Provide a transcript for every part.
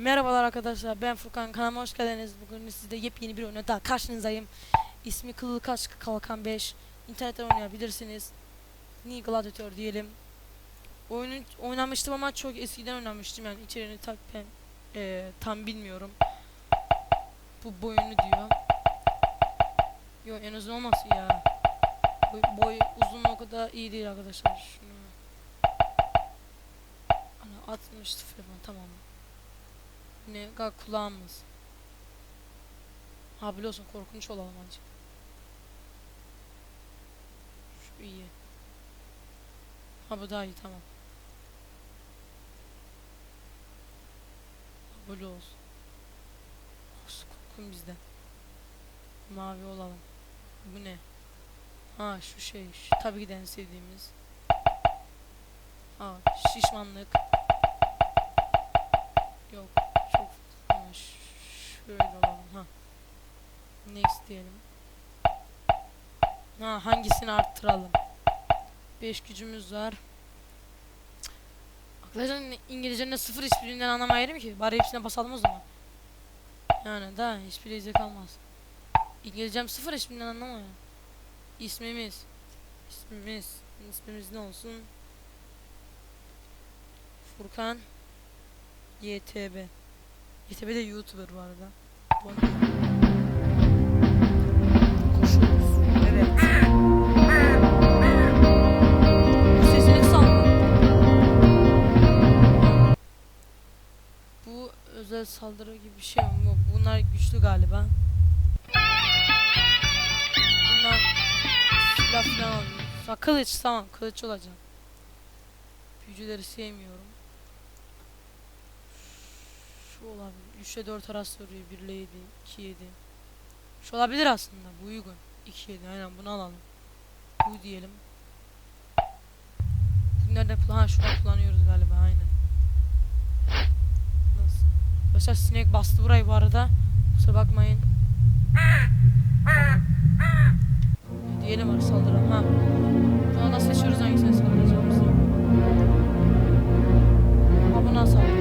Merhabalar arkadaşlar ben Furkan kanalıma hoş geldiniz. Bugün sizde yepyeni bir oyuna daha karşınızdayım. İsmi Kıllı Kaç Kalkan 5. İnternetten oynayabilirsiniz. Ni Gladiator diyelim. Oyunu oynamıştım ama çok eskiden oynamıştım yani içeriğini tak ben eee, tam bilmiyorum. Bu boyunu diyor. Yo en uzun olmasın ya. Boy, boy uzun o kadar iyi değil arkadaşlar. Şunu. Ana 60 falan tamam. Ne gal kulağımız. Ha biliyorsun korkunç olalım azıcık. Şu iyi. Ha bu daha iyi tamam. Böyle olsun. Olsun, Korkun bizden. Mavi olalım. Bu ne? Ha şu şey. Şu, tabii ki de en sevdiğimiz. Ha şişmanlık. Yok şöyle olalım ha. Next diyelim. Ha hangisini arttıralım? 5 gücümüz var. Arkadaşlar İngilizcenin sıfır hiçbirinden anlamayırım ki. Bari hepsine basalım o zaman. Yani daha hiçbiri izi kalmaz. İngilizcem sıfır hiçbirinden anlamıyor. İsmimiz. İsmimiz. İsmimiz ne olsun? Furkan. YTB. YTB de YouTuber bu arada. Özel saldırı gibi bir şey? Bu- Bunlar güçlü galiba. Bunlar silah falan alıyor. Ha, kılıç tamam kılıç olacak. Büyücüleri sevmiyorum. Şu olabilir. 3 ile 4 arası vuruyor. 1 ile 7, 2 7. Şu olabilir aslında. Bu uygun. 2 7. Aynen bunu alalım. Bu diyelim. Nerede kullan? Ha şurada kullanıyoruz galiba. Aynen. Nasıl? Arkadaşlar sinek bastı burayı bu arada. Kusura bakmayın. Tamam. Diyelim hadi saldıralım. Ha. Buna da seçiyoruz hangisine saldıracağımızı. Ha buna saldıralım.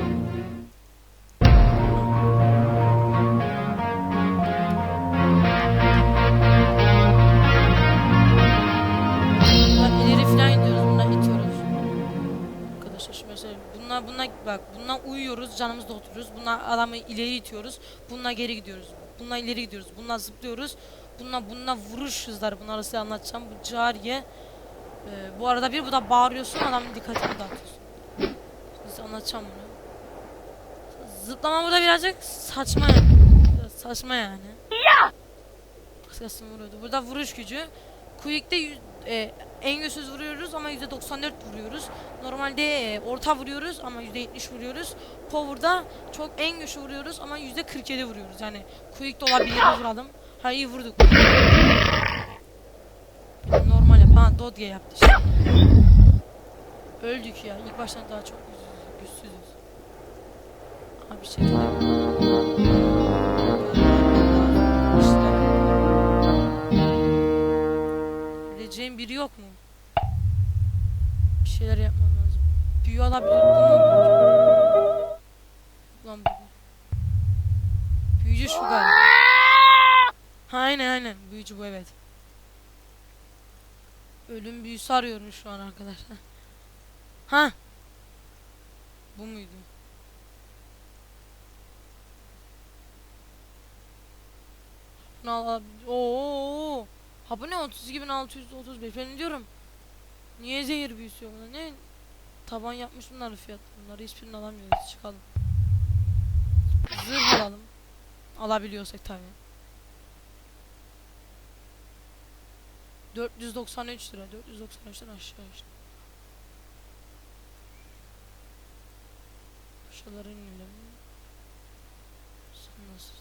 Bunlar uyuyoruz canımız dolduruyoruz. Bunlar adamı ileri itiyoruz. Bunlar geri gidiyoruz. Bunlar ileri gidiyoruz. Bunlar zıplıyoruz. Bunlar bunlar vuruş hızları. Bunları size anlatacağım. Bu cariye. Ee, bu arada bir bu da bağırıyorsun adamın dikkatini dağıtıyorsun. Şimdi size anlatacağım bunu. Zıplama burada birazcık saçma yani. Biraz saçma yani. Kıskasın vuruyordu. Burada vuruş gücü. Quick'te e, en güçsüz vuruyoruz ama %94 vuruyoruz. Normalde e, orta vuruyoruz ama %70 vuruyoruz. Power'da çok en güçlü vuruyoruz ama %47 vuruyoruz. Yani Quick'te olabilir bir vuralım. Ha iyi vurduk. Normal yap. Ha Dodge yaptı işte. Öldük ya. İlk baştan daha çok güçsüz- güçsüzüz. Ha bir şey biri yok mu? Bir şeyler yapmam lazım. Büyü alabilir? Ulan bu. Büyücü şu galiba. Aynen aynen. Büyücü bu evet. Ölüm büyüsü arıyorum şu an arkadaşlar. Ha. Bu muydu? Bunu al al. Oo. Ha bu ne 32.635 ben diyorum. Niye zehir büyüsü yok? Ne? Taban yapmış bunlar fiyat. Bunları hiçbirini alamıyoruz. Çıkalım. Zırh alalım. Alabiliyorsak tabii. 493 lira. 493'ten aşağı işte. Aşağılara inelim. Sen nasıl?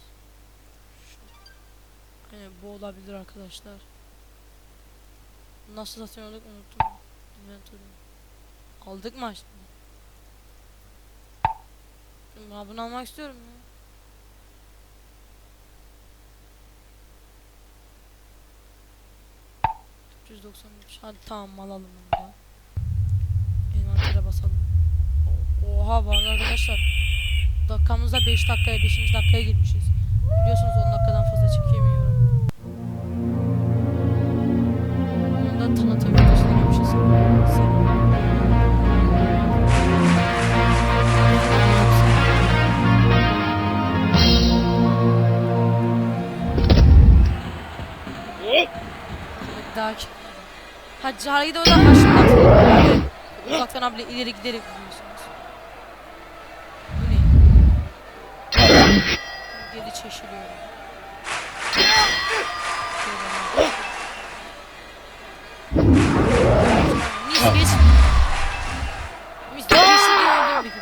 Aynen bu olabilir arkadaşlar. Nasıl satıyorduk unuttum. Inventory. Aldık mı açtım? Ben bunu almak istiyorum ya. ...493. Hadi tamam alalım bunu da. Envantere basalım. Oha var arkadaşlar. Dakikamızda 5 dakikaya 5. dakikaya girmişiz. Biliyorsunuz 10 dakikadan fazla çekemiyorum. Daha ki. Hacı Hargi'yi de oradan başından atılıyor. Uzaktan abla ileri giderek vuruyorsunuz. Bu ne? Geri çeşiliyorum. Mis geç. Mis bir gibi.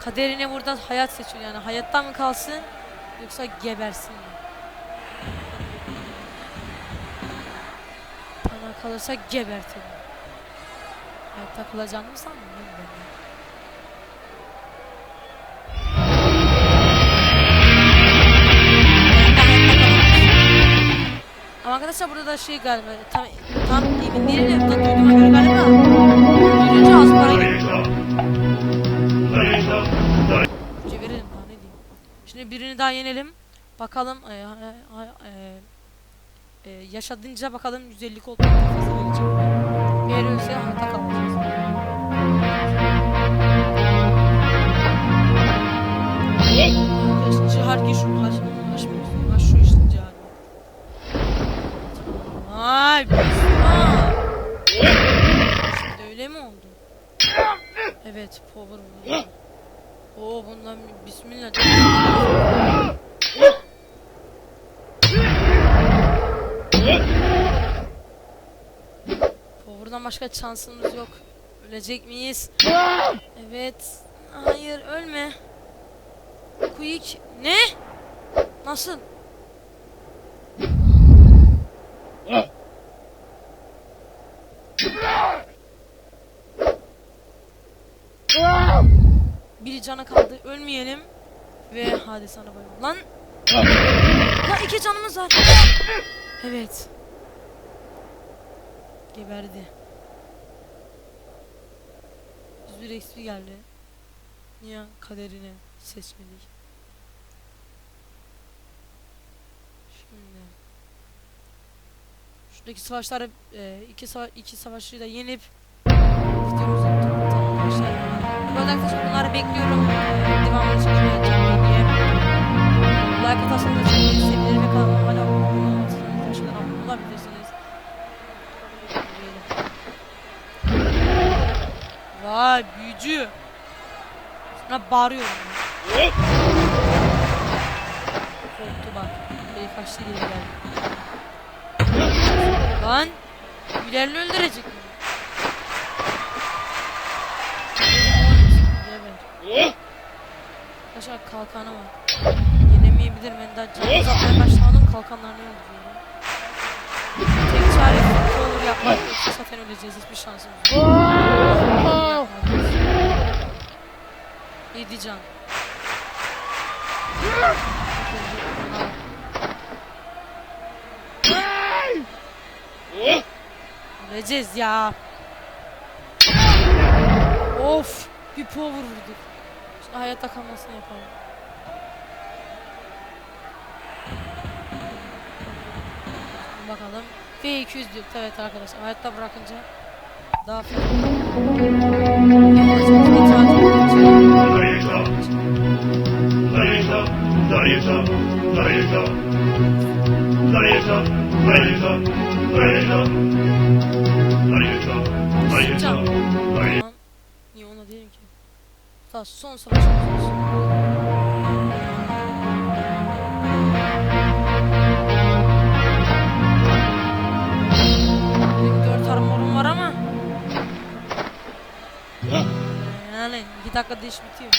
Kaderine burada hayat seçiyor yani hayatta mı kalsın yoksa gebersin mi? Kalırsa kalacağını mı sandın lan ben de? Ama arkadaşlar burada da şey galiba tam tam emin değilim de duyduğuma göre galiba öldürünce az para. Önce verelim daha ne diyeyim. Şimdi birini daha yenelim. Bakalım e, e, e, e, yaşadınca bakalım 150 koltuğun kafası gelecek. Eğer ölse hayatta kalacağız. Arkadaşlar cihar ki şu kaç ulaşmıyoruz. Ha şu işte cihar. Vay bismillah. Şimdi öyle mi oldu? Evet power. Oo bundan bismillah. Power'dan başka şansımız yok. Ölecek miyiz? Evet. Hayır ölme. Quick. Ne? Nasıl? Biri cana kaldı. Ölmeyelim. Ve hadi sana. Lan. Ya iki canımız var. Evet. Geberdi. 101 XP geldi. Niye kaderini seçmedik? Şimdi şuradaki savaşları e, iki sava iki savaşçıyı da yenip tamamlayalım arkadaşlar. Bu arada arkadaşlar bunları bekliyorum. Devamını çekmeye çalışacağım. Like atarsanız Büyücü. Sana bağırıyorum. Korktu bak. Böyle kaçtı geri geldi. Lan. Büyülerini öldürecek mi? Geber. Arkadaşlar kalkanı var. Yenemeyebilir ben daha canı uzatmaya başlamadım kalkanlarını öldürüyorum. Tek çare olur yapmak zaten öleceğiz hiçbir şansımız yok. Öleceğiz ya. Of. Bir power vurduk. Hayatta kalmasını yapalım. Bakalım. V200 diyor. Evet arkadaşlar hayatta bırakınca daha fazla. Sıçacağım. Tamam. Niye ona değilim ki? Daha son savaşımız olsun. Dört armorum var ama. Yani iki dakikada iş bitiyor.